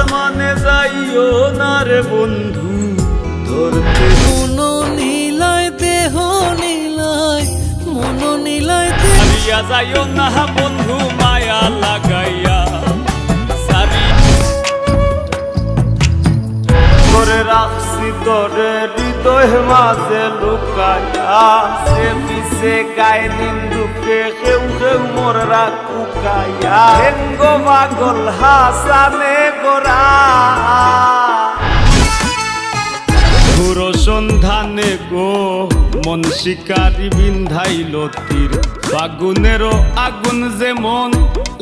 আসমানে যাইও না রে বন্ধু ধরতে মন নীলায় দেহ নীলায় মন নীলায় দেহ হারিয়া যাইও না বন্ধু মায়া লাগাইয়া। সারি করে রাখছি তোরে হৃদয় মাঝে সে পিছে গায়ে নিন্দুকে কেউ কেউ মোর পাগল হাসানে গোরা সন্ধানে গো মন শিকারি বিন্ধাইল তীর। বাগুনেরও আগুন যে মন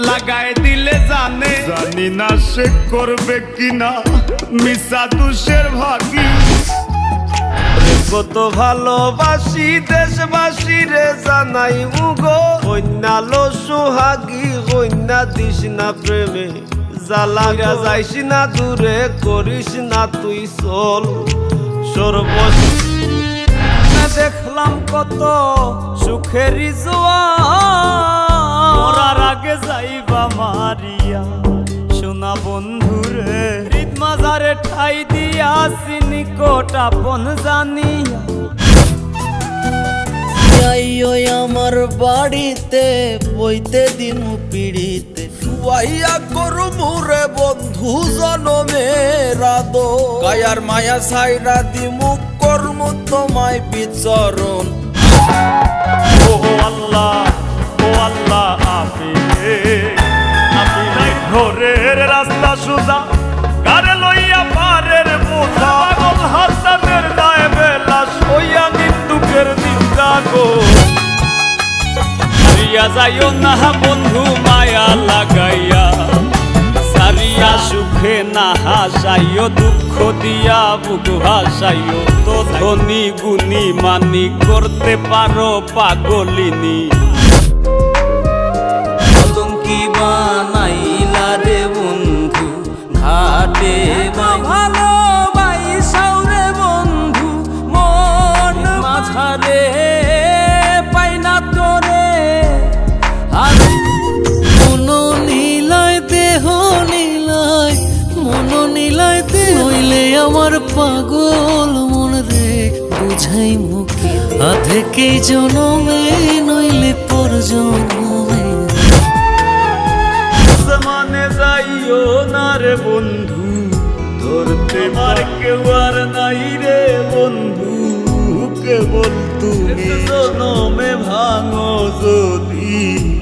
লাগাই দিলে জানে। জানি না সে করবে কিনা মিশা দুষের ভাগি। কত ভালোবাসি দেশবাসী রে জানাই মুগো কন্যা লো সোহাগী কন্যা দিস না প্রেমে। জ্বালা যাইস না দূরে, করিস না তুই চল। সর্বশ দেখলাম কত সুখেরই জোয়া মরার আগে যাইবা মারিয়া। সোনা বন্ধুরে হৃদ মাজারে ঠাই দিয়াছি নিকট বন জানিয়া। আইও আমার বাড়িতে বইতে দিন পিড়িতে। শুয়াইয়া করু মুরে বন্ধু জনমে রাদো কায়ার মায়া সাইরা দিমু কর্ম তোমায় বিচরণ। যাইও না বন্ধু মায়া লাগাইয়া। সারিয়া সুখে না হাসাইও দুঃখ দিয়া বুক হাসাইও তো ধনী গুণী মানি করতে পারো পাগলিনী। কি বানাইলা আমার পাগল মন রে বুঝাই মুখে। আধেকে জনমে নইলে পর জনমে। আসমানে যাইও না রে বন্ধু ধরতে মার কেউ আর নাই রে বন্ধু। কেবল তুমি। জনমে ভাঙো যদি।